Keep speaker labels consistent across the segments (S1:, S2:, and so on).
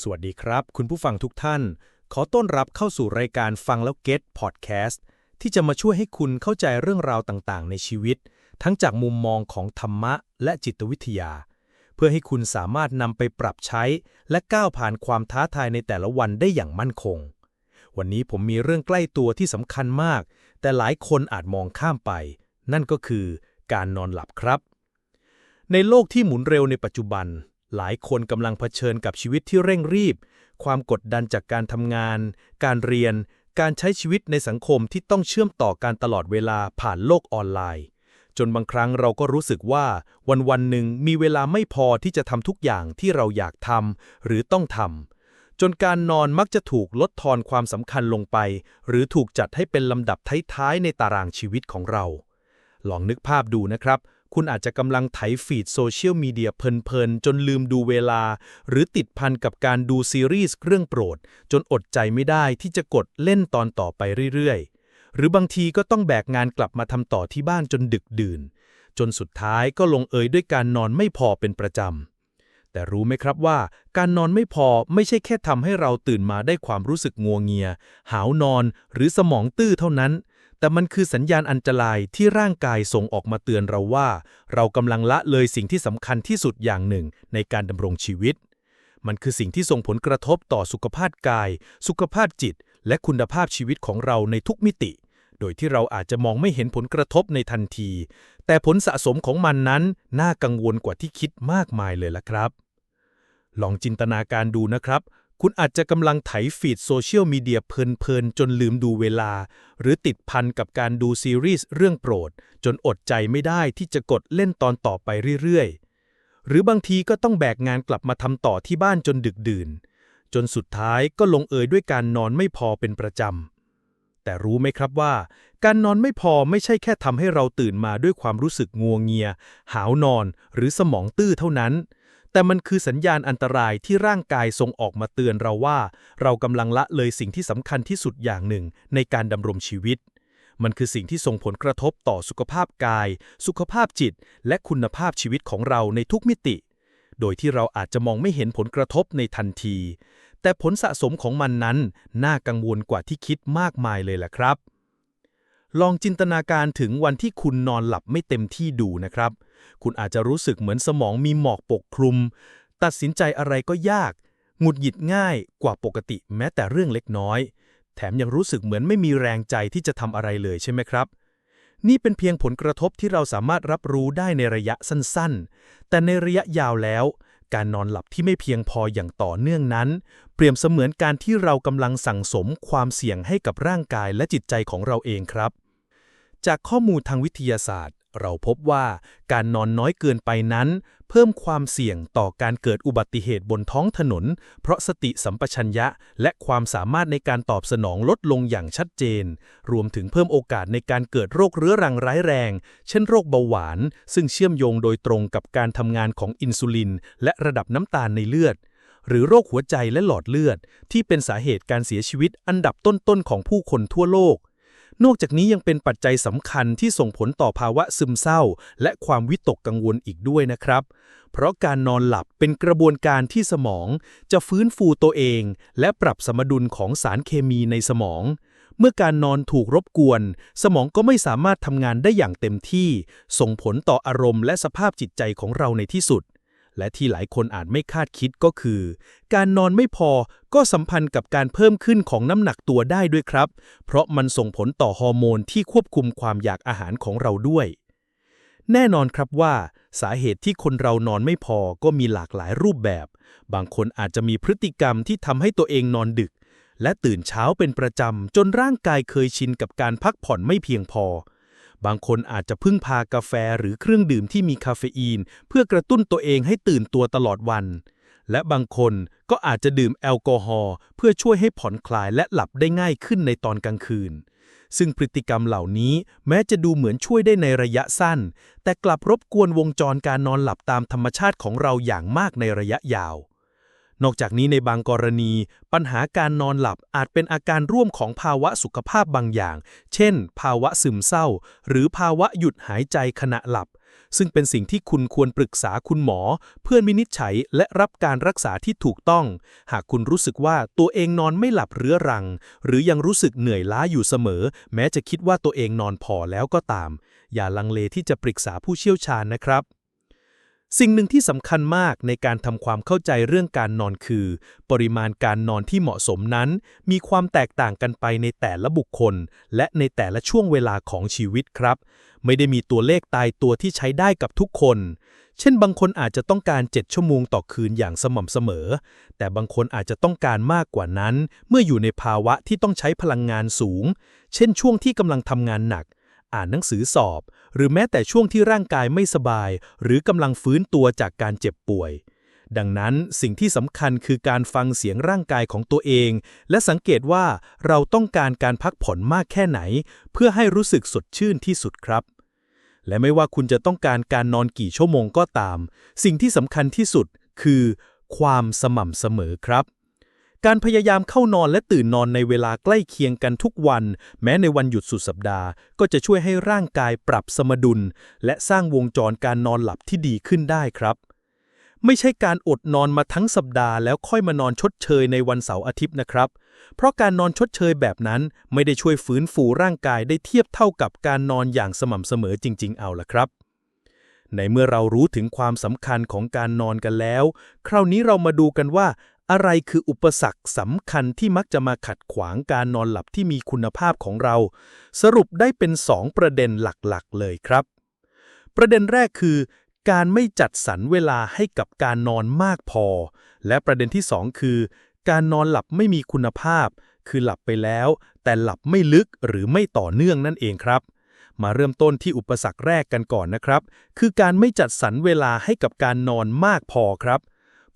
S1: สวัสดีครับ คุณผู้ฟังทุกท่าน ขอต้อนรับเข้าสู่รายการฟังแล้วเก็ตพอดแคสต์ที่จะมาช่วยให้คุณเข้าใจเรื่องราวต่างๆ ในชีวิต ทั้งจากมุมมองของธรรมะและจิตวิทยา เพื่อให้คุณสามารถนำไปปรับใช้ และก้าวผ่านความท้าทายในแต่ละวันได้อย่างมั่นคง วันนี้ผมมีเรื่องใกล้ตัวที่สำคัญมาก แต่หลายคนอาจมองข้ามไป นั่นก็คือการนอนหลับครับ ในโลกที่หมุนเร็วในปัจจุบัน หลายคนกำลังเผชิญกับชีวิตที่เร่งรีบ ความกดดันจากการทำงาน การเรียน การใช้ชีวิตในสังคมที่ต้องเชื่อมต่อการตลอดเวลาผ่านโลกออนไลน์ จนบางครั้งเราก็รู้สึกว่าวันวันหนึ่งมีเวลาไม่พอที่จะทำทุกอย่างที่เราอยากทำหรือต้องทำจนการนอนมักจะถูกลดทอนความสำคัญลงไป หรือถูกจัดให้เป็นลำดับท้ายๆในตารางชีวิตของเรา ลองนึกภาพดูนะครับ คุณอาจจะกำลังไถฟีดโซเชียลมีเดียเพลินๆ จนลืมดูเวลา หรือติดพันกับการดูซีรีส์เรื่องโปรด จนอดใจไม่ได้ที่จะกดเล่นตอนต่อไปเรื่อยๆ หรือบางทีก็ต้องแบกงานกลับมาทำต่อที่บ้านจนดึกดื่น จนสุดท้ายก็ลงเอยด้วยการนอนไม่พอเป็นประจำแต่รู้ไหมครับว่าการนอนไม่พอไม่ใช่แค่ทำให้เราตื่นมาได้ความรู้สึกงัวเงีย หาวนอนหรือสมองตื้อเท่านั้น แต่มันคือสัญญาณอันตรายที่ร่างกายส่งออกมาเตือนเราว่า เรากำลังละเลยสิ่งที่สำคัญที่สุดอย่างหนึ่งในการดำรงชีวิต มันคือสิ่งที่ส่งผลกระทบต่อสุขภาพกาย สุขภาพจิต และคุณภาพชีวิตของเราในทุกมิติ โดยที่เราอาจจะมองไม่เห็นผลกระทบในทันที แต่ผลสะสมของมันนั้นน่ากังวลกว่าที่คิดมากมายเลยล่ะครับ ลองจินตนาการดูนะครับ คุณอาจจะกำลังไถฟีดโซเชียลมีเดียเพลินๆ จนลืมดูเวลา หรือติดพันกับการดูซีรีส์เรื่องโปรด จนอดใจไม่ได้ที่จะกดเล่นตอนต่อไปเรื่อยๆ หรือบางทีก็ต้องแบกงานกลับมาทำต่อที่บ้านจนดึกดื่น จนสุดท้ายก็ลงเอยด้วยการนอนไม่พอเป็นประจำ แต่รู้ไหมครับว่า การนอนไม่พอไม่ใช่แค่ทำให้เราตื่นมาด้วยความรู้สึกงัวงเงีย หาวนอนหรือสมองตื้อเท่านั้น แต่มันคือสัญญาณอันตรายที่ร่างกายส่งออกมาเตือนเราว่า เรากำลังละเลยสิ่งที่สำคัญที่สุดอย่างหนึ่งในการดำรงชีวิต มันคือสิ่งที่ส่งผลกระทบต่อสุขภาพกาย สุขภาพจิต และคุณภาพชีวิตของเราในทุกมิติ โดยที่เราอาจจะมองไม่เห็นผลกระทบในทันที แต่ผลสะสมของมันนั้น น่ากังวลกว่าที่คิดมากมายเลยแหละครับ ลองจินตนาการถึงวันที่คุณนอนหลับไม่เต็มที่ดูนะครับ คุณอาจจะรู้สึกเหมือนสมองมีหมอกปกคลุม ตัดสินใจอะไรก็ยาก หงุดหงิดง่ายกว่าปกติแม้แต่เรื่องเล็กน้อย แถมยังรู้สึกเหมือนไม่มีแรงใจที่จะทำอะไรเลยใช่ไหมครับ นี่เป็นเพียงผลกระทบที่เราสามารถรับรู้ได้ในระยะสั้นๆ แต่ในระยะยาวแล้ว การนอนหลับที่ไม่เพียงพออย่างต่อเนื่องนั้น เปรียบเสมือนการที่เรากำลังสั่งสมความเสี่ยงให้กับร่างกายและจิตใจของเราเองครับ จากข้อมูลทางวิทยาศาสตร์ เราพบว่าการนอนน้อยเกินไปนั้น เพิ่มความเสี่ยงต่อการเกิดอุบัติเหตุบนท้องถนน เพราะสติสัมปชัญญะ และความสามารถในการตอบสนองลดลงอย่างชัดเจน รวมถึงเพิ่มโอกาสในการเกิดโรคเรื้อรังร้ายแรง เช่นโรคเบาหวาน ซึ่งเชื่อมโยงโดยตรงกับการทำงานของอินซูลิน และระดับน้ำตาลในเลือดหรือโรคหัวใจและหลอดเลือด ที่เป็นสาเหตุการเสียชีวิตอันดับต้นๆของผู้คนทั่วโลก นอกจากนี้ยังเป็นปัจจัยสำคัญที่ส่งผลต่อภาวะซึมเศร้า และความวิตกกังวลอีกด้วยนะครับ เพราะการนอนหลับเป็นกระบวนการที่สมอง จะฟื้นฟูตัวเอง และปรับสมดุลของสารเคมีในสมอง เมื่อการนอนถูกรบกวน สมองก็ไม่สามารถทำงานได้อย่างเต็มที่ ส่งผลต่ออารมณ์และสภาพจิตใจของเราในที่สุด และที่หลายคนอาจไม่คาดคิดก็คือ การนอนไม่พอก็สัมพันธ์กับการเพิ่มขึ้นของน้ำหนักตัวได้ด้วยครับ เพราะมันส่งผลต่อฮอร์โมนที่ควบคุมความอยากอาหารของเราด้วย แน่นอนครับว่า สาเหตุที่คนเรานอนไม่พอก็มีหลากหลายรูปแบบ บางคนอาจจะมีพฤติกรรมที่ทำให้ตัวเองนอนดึก และตื่นเช้าเป็นประจำจนร่างกายเคยชินกับการพักผ่อนไม่เพียงพอ บางคนอาจจะพึ่งพากาแฟหรือเครื่องดื่มที่มีคาเฟอีน เพื่อกระตุ้นตัวเองให้ตื่นตัวตลอดวัน และบางคนก็อาจจะดื่มแอลกอฮอล์เพื่อช่วยให้ผ่อนคลายและหลับได้ง่ายขึ้นในตอนกลางคืน ซึ่งพฤติกรรมเหล่านี้แม้จะดูเหมือนช่วยได้ในระยะสั้น แต่กลับรบกวนวงจรการนอนหลับตามธรรมชาติของเราอย่างมากในระยะยาว นอกจากนี้ในบางกรณี ปัญหาการนอนหลับอาจเป็นอาการร่วมของภาวะสุขภาพบางอย่าง เช่น ภาวะซึมเศร้า หรือภาวะหยุดหายใจขณะหลับ ซึ่งเป็นสิ่งที่คุณควรปรึกษาคุณหมอ เพื่อวินิจฉัยและรับการรักษาที่ถูกต้อง หากคุณรู้สึกว่าตัวเองนอนไม่หลับเรื้อรัง หรือยังรู้สึกเหนื่อยล้าอยู่เสมอ แม้จะคิดว่าตัวเองนอนพอแล้วก็ตาม อย่าลังเลที่จะปรึกษาผู้เชี่ยวชาญนะครับ สิ่งหนึ่งที่สำคัญมากในการทำความเข้าใจเรื่องการนอนคือ ปริมาณการนอนที่เหมาะสมนั้น มีความแตกต่างกันไปในแต่ละบุคคล และในแต่ละช่วงเวลาของชีวิตครับ ไม่ได้มีตัวเลขตายตัวที่ใช้ได้กับทุกคน เช่นบางคนอาจจะต้องการ 7 ชั่วโมงต่อคืนอย่างสม่ำเสมอ แต่บางคนอาจจะต้องการมากกว่านั้น เมื่ออยู่ในภาวะที่ต้องใช้พลังงานสูง เช่นช่วงที่กำลังทำงานหนัก อ่านหนังสือสอบ หรือแม้แต่ช่วงที่ร่างกายไม่สบาย หรือกำลังฟื้นตัวจากการเจ็บป่วย ดังนั้นสิ่งที่สำคัญคือการฟังเสียงร่างกายของตัวเอง และสังเกตว่าเราต้องการการพักผ่อนมากแค่ไหน เพื่อให้รู้สึกสดชื่นที่สุดครับและไม่ว่าคุณจะต้องการการนอนกี่ชั่วโมงก็ตาม สิ่งที่สำคัญที่สุดคือ ความสม่ำเสมอครับ การพยายามเข้านอนและตื่นนอนในเวลาใกล้เคียงกันทุกวัน แม้ในวันหยุดสุดสัปดาห์ ก็จะช่วยให้ร่างกายปรับสมดุล และสร้างวงจรการนอนหลับที่ดีขึ้นได้ครับ ไม่ใช่การอดนอนมาทั้งสัปดาห์แล้วค่อยมานอนชดเชยในวันเสาร์อาทิตย์นะครับ เพราะการนอนชดเชยแบบนั้นไม่ได้ช่วยฟื้นฟูร่างกายได้เทียบเท่ากับการนอนอย่างสม่ำเสมอจริง ๆ เอาละครับในเมื่อเรารู้ถึงความสำคัญของการนอนกันแล้ว คราวนี้เรามาดูกันว่า อะไรคืออุปสรรคสำคัญที่มักจะมาขัดขวางการนอนหลับที่มีคุณภาพของเรา สรุปได้เป็น 2 ประเด็นหลักๆ เลยครับ ประเด็นแรกคือ การไม่จัดสรรเวลาให้กับการนอนมากพอ และประเด็นที่ 2 คือ การนอนหลับไม่มีคุณภาพ คือหลับไปแล้ว แต่หลับไม่ลึกหรือไม่ต่อเนื่องนั่นเองครับมาเริ่มต้นที่อุปสรรคแรกกันก่อนนะครับ คือการไม่จัดสรรเวลาให้กับการนอนมากพอครับ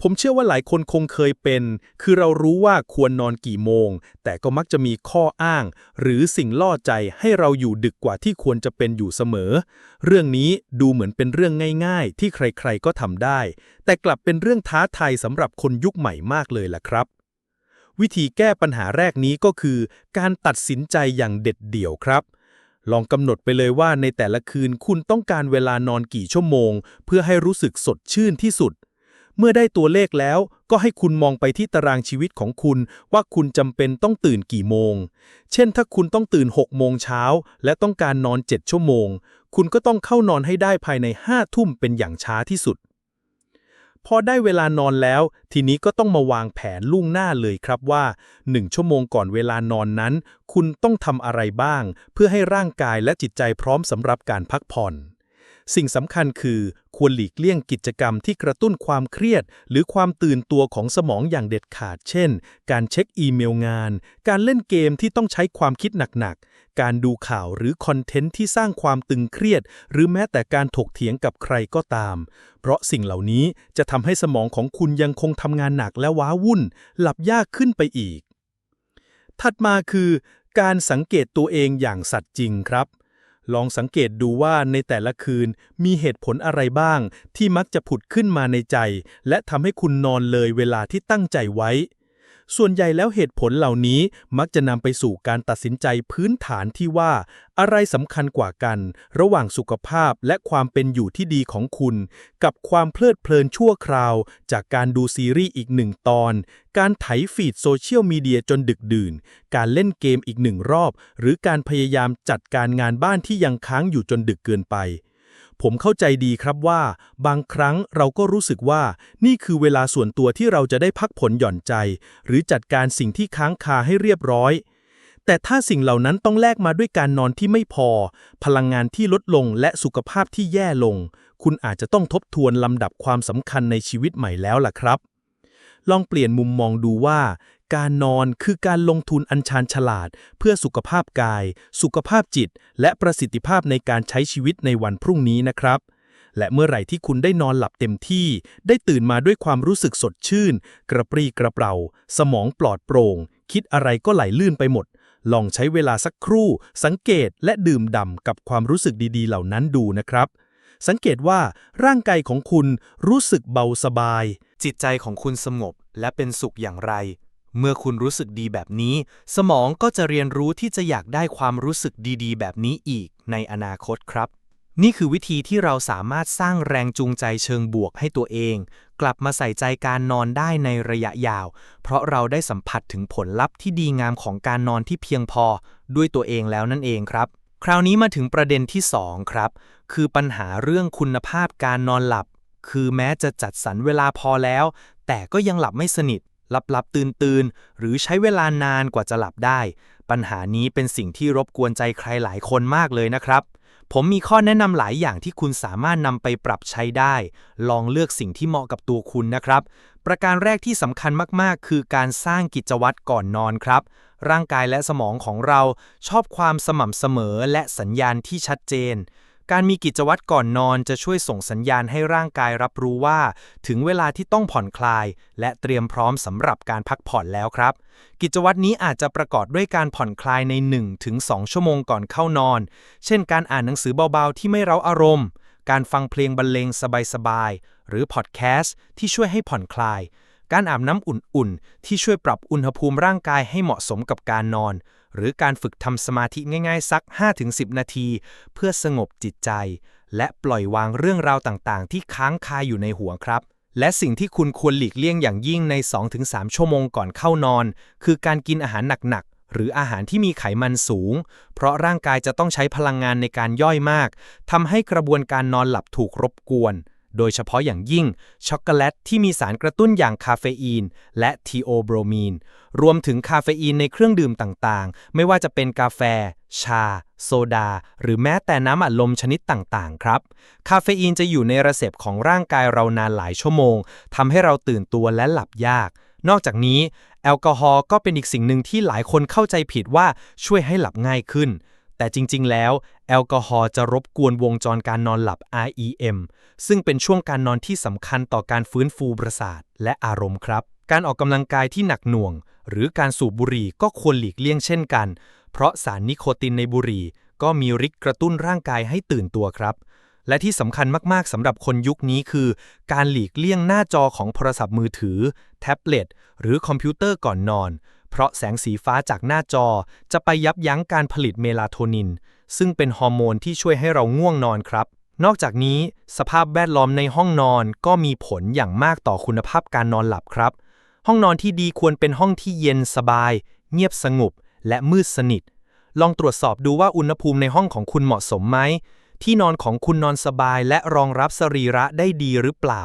S1: ผมเชื่อว่าหลายคนคงเคยเป็น คือเรารู้ว่าควรนอนกี่โมง แต่ก็มักจะมีข้ออ้าง หรือสิ่งล่อใจให้เราอยู่ดึกกว่าที่ควรจะเป็นอยู่เสมอ เรื่องนี้ดูเหมือนเป็นเรื่องง่ายๆ ที่ใครๆก็ทำได้ แต่กลับเป็นเรื่องท้าทายสำหรับคนยุคใหม่มากเลยล่ะครับวิธีแก้ปัญหาแรกนี้ก็คือ การตัดสินใจอย่างเด็ดเดี่ยวครับ ลองกำหนดไปเลยว่าในแต่ละคืนคุณต้องการเวลานอนกี่ชั่วโมง เพื่อให้รู้สึกสดชื่นที่สุด เมื่อได้ตัวเลขแล้วก็ให้คุณมองไปที่ตารางชีวิตของคุณว่าคุณจำเป็นต้องตื่นกี่โมง เช่นถ้าคุณต้องตื่น 6 โมงเช้า และต้องการนอน 7 ชั่วโมง คุณก็ต้องเข้านอนให้ได้ภายใน 5 ทุ่มเป็นอย่างช้าที่สุด พอได้เวลานอนแล้ว ทีนี้ก็ต้องมาวางแผนล่วงหน้าเลยครับว่า 1 ชั่วโมงก่อนเวลานอนนั้น คุณต้องทำอะไรบ้าง เพื่อให้ร่างกายและจิตใจพร้อมสำหรับการพักผ่อนสิ่งสำคัญคือ ควรหลีกเลี่ยงกิจกรรมที่กระตุ้นความเครียด หรือความตื่นตัวของสมองอย่างเด็ดขาด เช่น การเช็คอีเมลงาน การเล่นเกมที่ต้องใช้ความคิดหนักๆ การดูข่าวหรือคอนเทนต์ที่สร้างความตึงเครียด หรือแม้แต่การถกเถียงกับใครก็ตาม เพราะสิ่งเหล่านี้จะทำให้สมองของคุณยังคงทำงานหนักและว้าวุ่น หลับยากขึ้นไปอีก ถัดมาคือ การสังเกตตัวเองอย่างสัตย์จริงครับ ลองสังเกตดูว่าในแต่ละคืนมีเหตุผลอะไรบ้าง ที่มักจะผุดขึ้นมาในใจ และทำให้คุณนอนเลยเวลาที่ตั้งใจไว้ ส่วนใหญ่แล้วเหตุผลเหล่านี้มักจะนำไปสู่การตัดสินใจพื้นฐานที่ว่า อะไรสำคัญกว่ากัน ระหว่างสุขภาพและความเป็นอยู่ที่ดีของคุณ กับความเพลิดเพลินชั่วคราว จากการดูซีรีส์อีกหนึ่งตอน การไถฟีดโซเชียลมีเดียจนดึกดื่น การเล่นเกมอีกหนึ่งรอบ หรือการพยายามจัดการงานบ้านที่ยังค้างอยู่จนดึกเกินไป ผมเข้าใจดีครับว่า บางครั้งเราก็รู้สึกว่า นี่คือเวลาส่วนตัวที่เราจะได้พักผ่อนหย่อนใจ หรือจัดการสิ่งที่ค้างคาให้เรียบร้อย แต่ถ้าสิ่งเหล่านั้นต้องแลกมาด้วยการนอนที่ไม่พอ พลังงานที่ลดลงและสุขภาพที่แย่ลง คุณอาจจะต้องทบทวนลำดับความสำคัญในชีวิตใหม่แล้วล่ะครับ ลองเปลี่ยนมุมมองดูว่า การนอนคือการลงทุนอันชาญฉลาด เพื่อสุขภาพกาย สุขภาพจิต และประสิทธิภาพในการใช้ชีวิตในวันพรุ่งนี้นะครับ และเมื่อไหร่ที่คุณได้นอนหลับเต็มที่ ได้ตื่นมาด้วยความรู้สึกสดชื่น กระปรี้กระเปร่า สมองปลอดโปร่ง คิดอะไรก็ไหลลื่นไปหมด ลองใช้เวลาสักครู่ สังเกตและดื่มด่ำกับความรู้สึกดีๆ เหล่านั้นดูนะครับสังเกตว่าร่างกายของคุณรู้สึกเบาสบาย
S2: จิตใจของคุณสงบและเป็นสุขอย่างไร เมื่อคุณรู้สึกดีแบบนี้ สมองก็จะเรียนรู้ที่จะอยากได้ความรู้สึกดีๆ แบบนี้อีกในอนาคตครับ นี่คือวิธีที่เราสามารถสร้างแรงจูงใจเชิงบวกให้ตัวเอง กลับมาใส่ใจการนอนได้ในระยะยาว เพราะเราได้สัมผัสถึงผลลัพธ์ที่ดีงามของการนอนที่เพียงพอ ด้วยตัวเองแล้วนั่นเองครับ คราวนี้มาถึงประเด็นที่ 2 ครับ คือปัญหาเรื่องคุณภาพการนอนหลับ คือแม้จะจัดสรรเวลาพอแล้ว แต่ก็ยังหลับไม่สนิท หลับหลับตื่นตื่นๆ หรือใช้เวลานานกว่าจะหลับได้ ปัญหานี้เป็นสิ่งที่รบกวนใจใครหลายคนมากเลยนะครับ ผมมีข้อแนะนำหลายอย่างที่คุณสามารถนำไปปรับใช้ได้ ลองเลือกสิ่งที่เหมาะกับตัวคุณนะครับ ประการแรกที่สำคัญมากๆ คือการสร้างกิจวัตรก่อนนอนครับ ร่างกายและสมองของเราชอบความสม่ำเสมอและสัญญาณที่ชัดเจน การมีกิจวัตรก่อนนอนจะช่วยส่งสัญญาณให้ร่างกายรับรู้ว่า ถึงเวลาที่ต้องผ่อนคลาย และเตรียมพร้อมสำหรับการพักผ่อนแล้วครับ กิจวัตรนี้อาจจะประกอบด้วยการผ่อนคลายใน 1-2 ชั่วโมงก่อนเข้านอน เช่น การอ่านหนังสือเบาๆ ที่ไม่เร้าอารมณ์ การฟังเพลงบรรเลงสบายๆ หรือพอดแคสต์ที่ช่วยให้ผ่อนคลาย การอาบน้ำอุ่นๆ ที่ช่วยปรับอุณหภูมิร่างกายให้เหมาะสมกับการนอน หรือการฝึกทำสมาธิง่ายๆ สัก 5-10 นาที เพื่อสงบจิตใจ และปล่อยวางเรื่องราวต่างๆ ที่ค้างคาอยู่ในหัวครับ และสิ่งที่คุณควรหลีกเลี่ยงอย่างยิ่งใน 2-3 ชั่วโมงก่อนเข้านอน คือการกินอาหารหนักๆหรืออาหารที่มีไขมันสูง เพราะร่างกายจะต้องใช้พลังงานในการย่อยมาก ทำให้กระบวนการนอนหลับถูกรบกวน โดยเฉพาะอย่างยิ่ง ช็อกโกแลตที่มีสารกระตุ้นอย่างคาเฟอีน และทีโอโบรมีน รวมถึงคาเฟอีนในเครื่องดื่มต่างๆ ไม่ว่าจะเป็นกาแฟ ชา โซดา หรือแม้แต่น้ำอัดลมชนิดต่าง ๆ ครับ คาเฟอีนจะอยู่ในระเสพของร่างกายเรานานหลายชั่วโมงทำให้เราตื่นตัวและหลับยาก นอกจากนี้ แอลกอฮอล์ก็เป็นอีกสิ่งหนึ่งที่หลายคนเข้าใจผิดว่าช่วยให้หลับง่ายขึ้น แต่จริง ๆ แล้ว แอลกอฮอล์จะรบกวนวงจรการนอนหลับ REM ซึ่งเป็นช่วงการนอนที่สำคัญต่อการฟื้นฟูประสาทและอารมณ์ครับ การออกกำลังกายที่หนักหน่วง หรือการสูบบุหรี่ก็ควรหลีกเลี่ยงเช่นกัน เพราะสารนิโคตินในบุหรี่ ก็มีฤทธิ์กระตุ้นร่างกายให้ตื่นตัวครับและที่สำคัญมากๆสำหรับคนยุคนี้คือ การหลีกเลี่ยงหน้าจอของโทรศัพท์มือถือ แท็บเล็ต หรือคอมพิวเตอร์ก่อนนอน เพราะแสงสีฟ้าจากหน้าจอจะไปยับยั้งการผลิตเมลาโทนิน ซึ่งเป็นฮอร์โมนที่ช่วยให้เราง่วงนอนครับ นอกจากนี้ สภาพแวดล้อมในห้องนอนก็มีผลอย่างมากต่อคุณภาพการนอนหลับครับ ห้องนอนที่ดีควรเป็นห้องที่เย็นสบาย เงียบสงบและมืดสนิท ลองตรวจสอบดูว่าอุณหภูมิในห้องของคุณเหมาะสมไหมที่นอนของคุณนอนสบายและรองรับสรีระได้ดีหรือเปล่า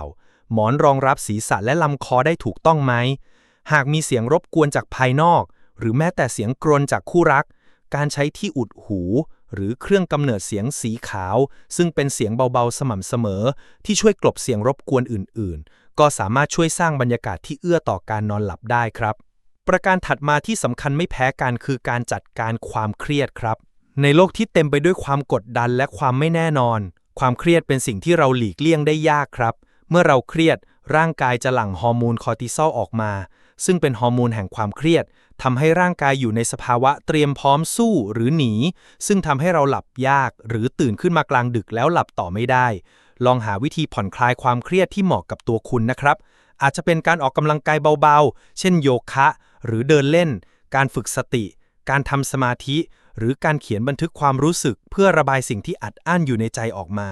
S2: หมอนรองรับศีรษะและลำคอได้ถูกต้องไหม หากมีเสียงรบกวนจากภายนอก หรือแม้แต่เสียงกรนจากคู่รัก การใช้ที่อุดหู หรือเครื่องกำเนิดเสียงสีขาว ซึ่งเป็นเสียงเบาๆสม่ำเสมอ ที่ช่วยกลบเสียงรบกวนอื่นๆ ก็สามารถช่วยสร้างบรรยากาศที่เอื้อต่อการนอนหลับได้ครับ ประการถัดมาที่สำคัญไม่แพ้กันคือการจัดการความเครียดครับ ในโลกที่เต็มไปด้วยความกดดันและความไม่แน่นอน ความเครียดเป็นสิ่งที่เราหลีกเลี่ยงได้ยากครับ เมื่อเราเครียดร่างกายจะหลั่งฮอร์โมนคอร์ติซอลออกมา ซึ่งเป็นฮอร์โมนแห่งความเครียดทำให้ร่างกายอยู่ในสภาวะเตรียมพร้อมสู้หรือหนี ซึ่งทำให้เราหลับยาก หรือตื่นขึ้นมากลางดึกแล้วหลับต่อไม่ได้ ลองหาวิธีผ่อนคลายความเครียดที่เหมาะกับตัวคุณนะครับ อาจจะเป็นการออกกำลังกายเบาๆ เช่นโยคะ หรือเดินเล่น การฝึกสติ การทำสมาธิ หรือการเขียนบันทึกความรู้สึก เพื่อระบายสิ่งที่อัดอั้นอยู่ในใจออกมา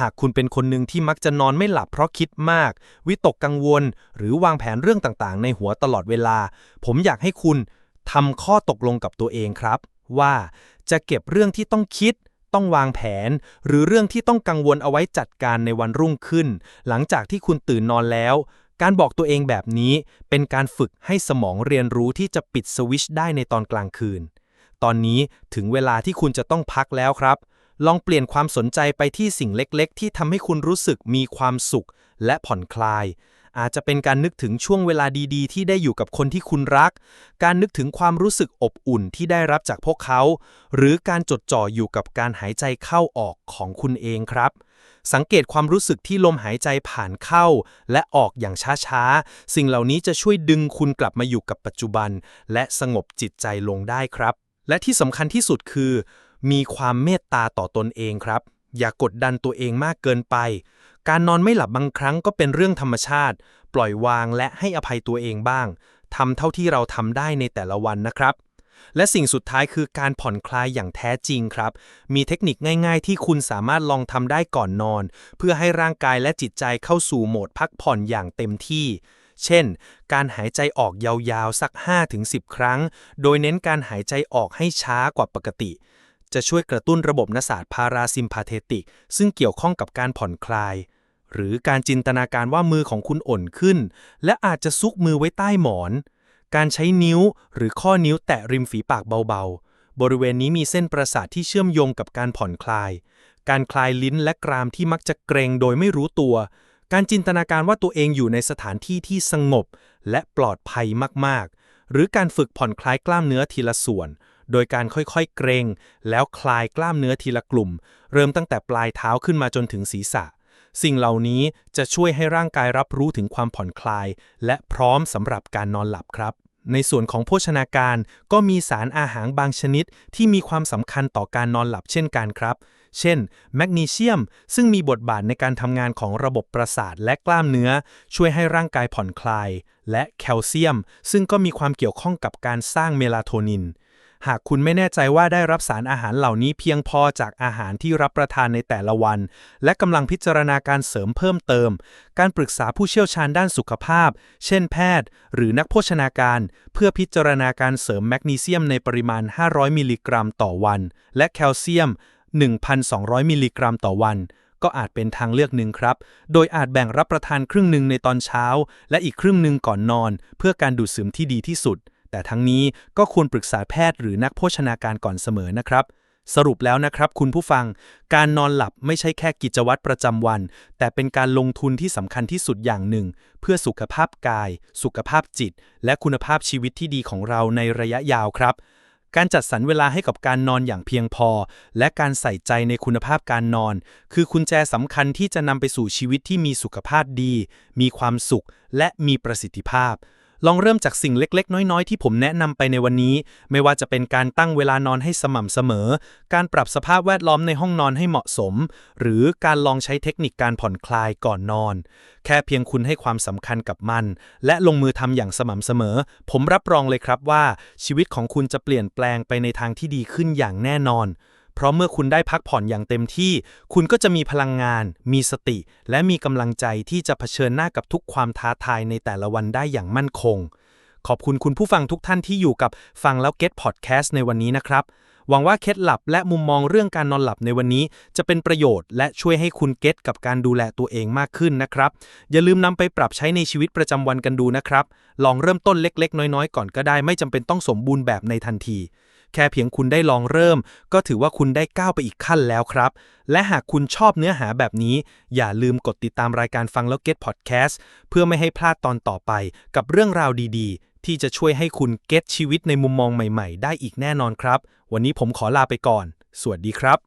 S2: หากคุณเป็นคนหนึ่งที่มักจะนอนไม่หลับเพราะคิดมาก วิตกกังวล หรือวางแผนเรื่องต่างๆ ในหัวตลอดเวลา ผมอยากให้คุณทำข้อตกลงกับตัวเองครับ ว่าจะเก็บเรื่องที่ต้องคิด ต้องวางแผน หรือเรื่องที่ต้องกังวลเอาไว้จัดการในวันรุ่งขึ้น หลังจากที่คุณตื่นนอนแล้ว การบอกตัวเองแบบนี้เป็นการฝึกให้สมองเรียนรู้ที่จะปิดสวิชได้ในตอนกลางคืน ตอนนี้ถึงเวลาที่คุณจะต้องพักแล้วครับ ลองเปลี่ยนความสนใจไปที่สิ่งเล็กๆ ที่ทำให้คุณรู้สึกมีความสุขและผ่อนคลาย อาจจะเป็นการนึกถึงช่วงเวลาดีๆ ที่ได้อยู่กับคนที่คุณรัก การนึกถึงความรู้สึกอบอุ่นที่ได้รับจากพวกเขา หรือการจดจ่ออยู่กับการหายใจเข้าออกของคุณเองครับ สังเกตความรู้สึกที่ลมหายใจผ่านเข้า และออกอย่างช้าๆ สิ่งเหล่านี้จะช่วยดึงคุณกลับมาอยู่กับปัจจุบัน และสงบจิตใจลงได้ครับ และที่สำคัญที่สุดคือ มีความเมตตาต่อตนเองครับ อย่ากดดันตัวเองมากเกินไป การนอนไม่หลับบางครั้งก็เป็นเรื่องธรรมชาติ ปล่อยวางและให้อภัยตัวเองบ้างทำเท่าที่เราทำได้ในแต่ละวันนะครับ และสิ่งสุดท้ายคือการผ่อนคลายอย่างแท้จริงครับ มีเทคนิคง่าย ๆ ที่คุณสามารถลองทำได้ก่อนนอน เพื่อให้ร่างกายและจิตใจเข้าสู่โหมดพักผ่อนอย่างเต็มที่เช่น การหายใจออกยาวๆ สัก 5-10 ครั้ง โดยเน้นการหายใจออกให้ช้ากว่าปกติ จะช่วยกระตุ้นระบบประสาทพาราซิมพาเทติก ซึ่งเกี่ยวข้องกับการผ่อนคลาย หรือการจินตนาการว่ามือของคุณอ่อนขึ้น และอาจจะซุกมือไว้ใต้หมอน การใช้นิ้วหรือข้อนิ้วแตะริมฝีปากเบาๆ บริเวณนี้มีเส้นประสาทที่เชื่อมโยงกับการผ่อนคลาย การคลายลิ้นและกรามที่มักจะเกรงโดยไม่รู้ตัว การจินตนาการว่าตัวเองอยู่ในสถานที่ที่สงบ และปลอดภัยมากๆ หรือการฝึกผ่อนคลายกล้ามเนื้อทีละส่วน โดยการค่อยๆ เกรง แล้วคลายกล้ามเนื้อทีละกลุ่ม เริ่มตั้งแต่ปลายเท้าขึ้นมาจนถึงศีรษะ สิ่งเหล่านี้จะช่วยให้ร่างกายรับรู้ถึงความผ่อนคลาย และพร้อมสำหรับการนอนหลับครับ ในส่วนของโภชนาการก็มีสารอาหารบางชนิดที่มีความสำคัญต่อการนอนหลับเช่นกันครับ เช่น แมกนีเซียม ซึ่งมีบทบาทในการทำงานของระบบประสาทและกล้ามเนื้อ ช่วยให้ร่างกายผ่อนคลาย และแคลเซียม ซึ่งก็มีความเกี่ยวข้องกับการสร้างเมลาโทนิน หากคุณไม่แน่ใจว่าได้รับสารอาหารเหล่านี้เพียงพอจากอาหารที่รับประทานในแต่ละวัน และกำลังพิจารณาการเสริมเพิ่มเติม การปรึกษาผู้เชี่ยวชาญด้านสุขภาพ เช่นแพทย์ หรือนักโภชนาการ เพื่อพิจารณาการเสริมแมกนีเซียมในปริมาณ 500 มิลลิกรัมต่อวัน และแคลเซียม 1,200 มิลลิกรัมต่อวันก็อาจเป็นทางเลือกหนึ่งครับ โดยอาจแบ่งรับประทานครึ่งหนึ่งในตอนเช้า และอีกครึ่งหนึ่งก่อนนอน เพื่อการดูดซึมที่ดีที่สุด แต่ทั้งนี้ก็ควรปรึกษาแพทย์หรือนักโภชนาการก่อนเสมอนะครับ สรุปแล้วนะครับ คุณผู้ฟัง การนอนหลับไม่ใช่แค่กิจวัตรประจำวัน แต่เป็นการลงทุนที่สำคัญที่สุดอย่างหนึ่ง เพื่อสุขภาพกาย สุขภาพจิต และคุณภาพชีวิตที่ดีของเราในระยะยาวครับการจัดสรรเวลาให้กับการนอนอย่างเพียงพอ และการใส่ใจในคุณภาพการนอน คือกุญแจสำคัญที่จะนำไปสู่ชีวิตที่มีสุขภาพดี มีความสุข และมีประสิทธิภาพ ลองเริ่มจากสิ่งเล็กๆ น้อยๆ ที่ผมแนะนำไปในวันนี้ ไม่ว่าจะเป็นการตั้งเวลานอนให้สม่ำเสมอ การปรับสภาพแวดล้อมในห้องนอนให้เหมาะสม หรือการลองใช้เทคนิคการผ่อนคลายก่อนนอน แค่เพียงคุณให้ความสำคัญกับมัน และลงมือทำอย่างสม่ำเสมอ ผมรับรองเลยครับว่าชีวิตของคุณจะเปลี่ยนแปลงไปในทางที่ดีขึ้นอย่างแน่นอน เพราะเมื่อคุณได้พักผ่อนอย่างเต็มที่ คุณก็จะมีพลังงาน มีสติ และมีกำลังใจที่จะเผชิญหน้ากับทุกความท้าทายในแต่ละวันได้อย่างมั่นคง ขอบคุณคุณผู้ฟังทุกท่านที่อยู่กับฟังแล้ว Get Podcast ในวันนี้นะครับ หวังว่าเคล็ดลับและมุมมองเรื่องการนอนหลับในวันนี้ จะเป็นประโยชน์และช่วยให้คุณเก็ตกับการดูแลตัวเองมากขึ้นนะครับ อย่าลืมนำไปปรับใช้ในชีวิตประจำวันกันดูนะครับ ลองเริ่มต้นเล็ก ๆ น้อยๆ ก่อนก็ได้ ไม่จำเป็นต้องสมบูรณ์แบบในทันที แค่เพียงคุณได้ลองเริ่ม ก็ถือว่าคุณได้ก้าวไปอีกขั้นแล้วครับ และหากคุณชอบเนื้อหาแบบนี้ อย่าลืมกดติดตามรายการฟังแล้วเก็ตพอดแคสต์เพื่อไม่ให้พลาดตอนต่อไป กับเรื่องราวดีๆ ที่จะช่วยให้คุณเก็ตชีวิตในมุมมองใหม่ ๆ ได้อีกแน่นอนครับ วันนี้ผมขอลาไปก่อน สวัสดีครับ